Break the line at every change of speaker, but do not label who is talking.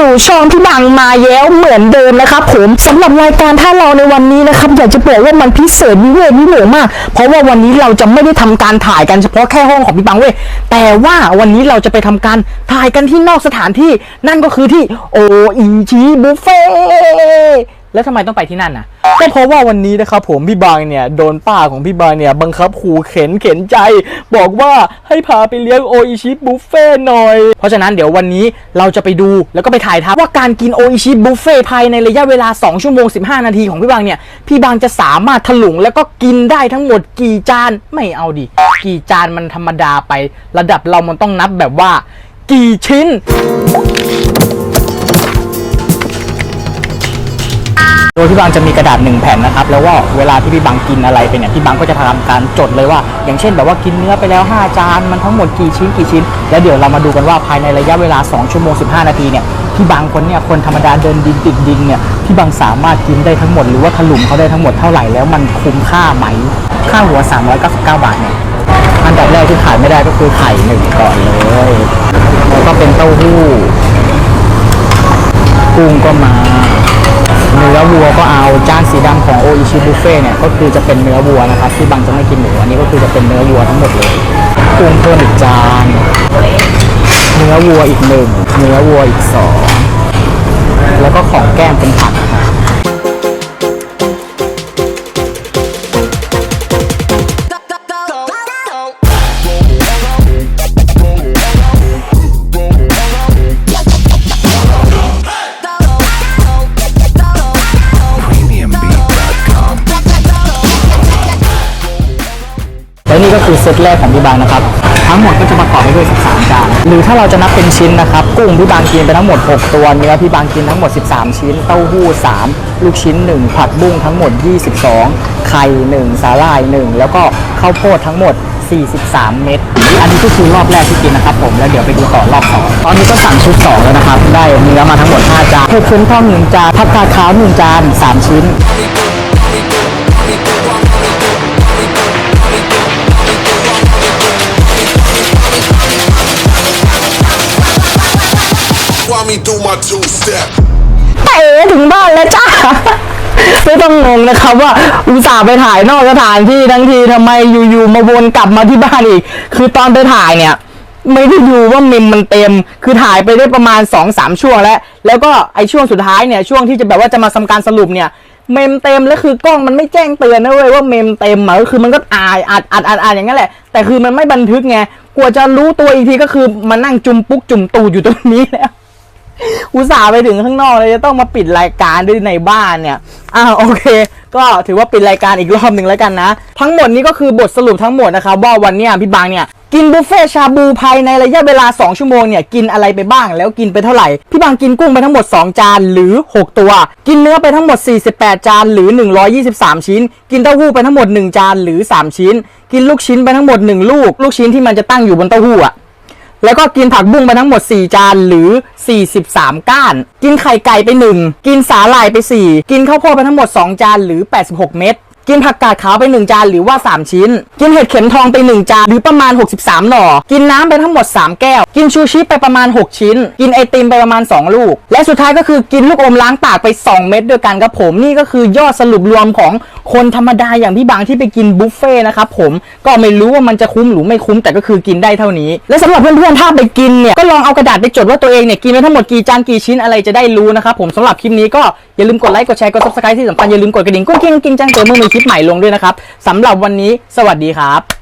สู่ช่องพี่บังมาแย้วเหมือนเดิมนะครับผมสำหรับรายการถ้าเราในวันนี้นะครับอยากจะบอกว่ามันพิเศษวิเวกวิเหลือมาก เพราะว่าวันนี้เราจะไม่ได้ทำการถ่ายกันเฉพาะแค่ห้องของพี่บังเว้ยแต่ว่าวันนี้เราจะไปทำการถ่ายกันที่นอกสถานที่ นั่นก็คือที่โออิชิบุฟเฟ่ แล้วทำไมต้องไปที่นั่นน่ะก็เพราะว่าวันนี้นะครับผมพี่บางเนี่ยโดนป้าของพี่บางเนี่ยบังคับขู่เข็นเข็นใจ บอกว่าให้พาไปเลี้ยงโออิชิบุฟเฟ่หน่อย เพราะฉะนั้นเดี๋ยววันนี้เราจะไปดูแล้วก็ไปถ่ายทำว่าการกินโออิชิบุฟเฟ่ภายในระยะเวลา 2 ชั่วโมง 15 นาทีของพี่บางเนี่ยพี่บางจะสามารถถลุงแล้วก็กินได้ทั้งหมดกี่จานไม่เอาดิกี่จานมันธรรมดาไประดับเรามันต้องนับแบบว่า กี่ชิ้น ดยพี่บางจะมีกระดาษหนึ่งแผ่นนะครับแล้วว่าเวลาที่พี่บางกินอะไรไปเนี่ยพี่บางก็จะทำการจดเลยว่า อย่างเช่นแบบว่ากินเนื้อไปแล้ว 5 จานมันทั้งหมดกี่ชิ้นกี่ชิ้น แล้วเดี๋ยวเรามาดูกันว่าภายในระยะเวลา 2 ชั่วโมง 15 นาทีเนี่ยพี่บางคนเนี่ยคนธรรมดาเดินดินติดดินเนี่ยพี่บางสามารถกินได้ทั้งหมดหรือว่าถลุมเขาได้ทั้งหมดเท่าไหร่แล้วมันคุ้มค่าไหมค่าหัว 399 บาทเนี่ยอันดับแรกที่ขาดไม่ได้ก็คือไข่หนึ่งก่อนเลยแล้วก็เป็นเต้าหู้กุ้งก็มา เนื้อวัวก็เอาจานสีดำของโออิชิบุฟเฟ่เนี่ยก็คือจะเป็นเนื้อวัวนะครับ ที่บางจะไม่กินหมูอันนี้ก็คือจะเป็นเนื้อวัวทั้งหมดเลยกุ้งเพิ่มอีกจาน เนื้อวัวอีกหนึ่งเนื้อวัวอีกสองแล้วก็ของแก้มเป็นผัก นี่ก็คือเซตแรกของพี่บางนะครับ ทั้งหมดก็จะประกอบไปด้วย 13 จาน หรือถ้าเราจะนับเป็นชิ้นนะครับ กุ้งพี่บางกินไปทั้งหมด 6 ตัว เนื้อพี่บางกินทั้งหมด 13 ชิ้น เต้าหู้ 3 ลูกชิ้น 1 ผักบุ้งทั้งหมด 22 ไข่ 1 สาหร่าย 1 แล้วก็ข้าวโพดทั้งหมด 43 เม็ด อันนี้ก็คือรอบแรกที่กินนะครับผม แล้วเดี๋ยวไปดูต่อรอบสองตอนนี้ก็สั่งชุด 2 แล้วนะครับ ได้เนื้อมาทั้งหมด 5 จานเห็ดเข็มทอง1จานผักกาดขาว 1 จาน 3 ชิ้น
While me do my two step.
เต๋ถึงบ้านแล้วจ้า ไม่ต้องงงนะครับว่าอุตส่าห์ไปถ่ายนอกสถานที่ทั้งทีทำไมอยู่ๆมาวนกลับมาที่บ้านอีก คือตอนไปถ่ายเนี่ย ไม่ได้ดูว่าเมมมันเต็ม คือถ่ายไปได้ประมาณ2อสามช่วงแล้ว แล้วก็ไอช่วงสุดท้ายเนี่ยช่วงที่จะแบบว่าจะมาทำการสรุปเนี่ยเมมเต็มแล้วคือกล้องมันไม่แจ้งเตือนนะเว้ยว่าเมมเต็มอะก็คือมันก็อ่านอัดอัดอัดอัดอย่างนั้นแหละ แต่คือมันไม่บันทึกไงกลัวจะรู้ตัวอีกทีก็คือมานั่งจุมปุ๊กจุ่มตูอยู่ตรงนี้แล้ว อุตส่าห์ไปถึงข้างนอกเลยจะต้องมาปิดรายการด้วยในบ้านเนี่ยอ่าโอเค ก็ถือว่าปิดรายการอีกรอบหนึ่งแล้วกันนะ ทั้งหมดนี้ก็คือบทสรุปทั้งหมดนะครับว่าวันนี้พี่บางเนี่ยกินบุฟเฟ่ชาบูภายในระยะเวลา 2 ชั่วโมงเนี่ยกินอะไรไปบ้างแล้วกินไปเท่าไหร่ พี่บางกินกุ้งไปทั้งหมด 2 จานหรือ 6 ตัว กินเนื้อไปทั้งหมด 48 จานหรือ 123 ชิ้น กินเต้าหู้ไปทั้งหมด 1 จานหรือ 3 ชิ้น กินลูกชิ้นไปทั้งหมด 1 ลูก ลูกชิ้นที่มันจะตั้งอยู่บนเต้าหู้อะ แล้วก็กินผักบุ้งไปทั้งหมด 4 จานหรือ 43 ก้าน กินไข่ไก่ไป 1 กินสาหร่ายไป 4 กินข้าวโพดไปทั้งหมด 2 จานหรือ 86 เม็ด กินผักกาดขาวไป 1 จานหรือว่า 3 ชิ้น กินเห็ดเข็มทองไป 1 จานหรือประมาณ 63 หน่อ กินน้ำไปทั้งหมด 3 แก้ว กินชูชิไปประมาณ 6 ชิ้น กินไอติมไปประมาณ 2 ลูก และสุดท้ายก็คือกินลูกอมล้างปากไป 2 เม็ดด้วยกันครับผมนี่ก็คือยอดสรุปรวมของคนธรรมดาอย่างพี่บางที่ไปกินบุฟเฟ่นะครับผมก็ไม่รู้ว่ามันจะคุ้มหรือไม่คุ้มแต่ก็คือกินได้เท่านี้ และสำหรับเพื่อนๆถ้าไปกินเนี่ยก็ลองเอากระดาษไปจดว่าตัวเองเนี่ยกินไปทั้งหมดกี่จานกี่ชิ้นอะไรจะได้รู้นะครับผมสำหรับคลิปนี้ก็อย่าลืมกดไลค์กดแชร์กด subscribe ที่สำคัญอย่าลืมกดกระดิ่งกุ้งกิ้งกิ้งจังเจอเมื่อมีคลิปใหม่ลงด้วยนะครับสำหรับวันนี้สวัสดีครับ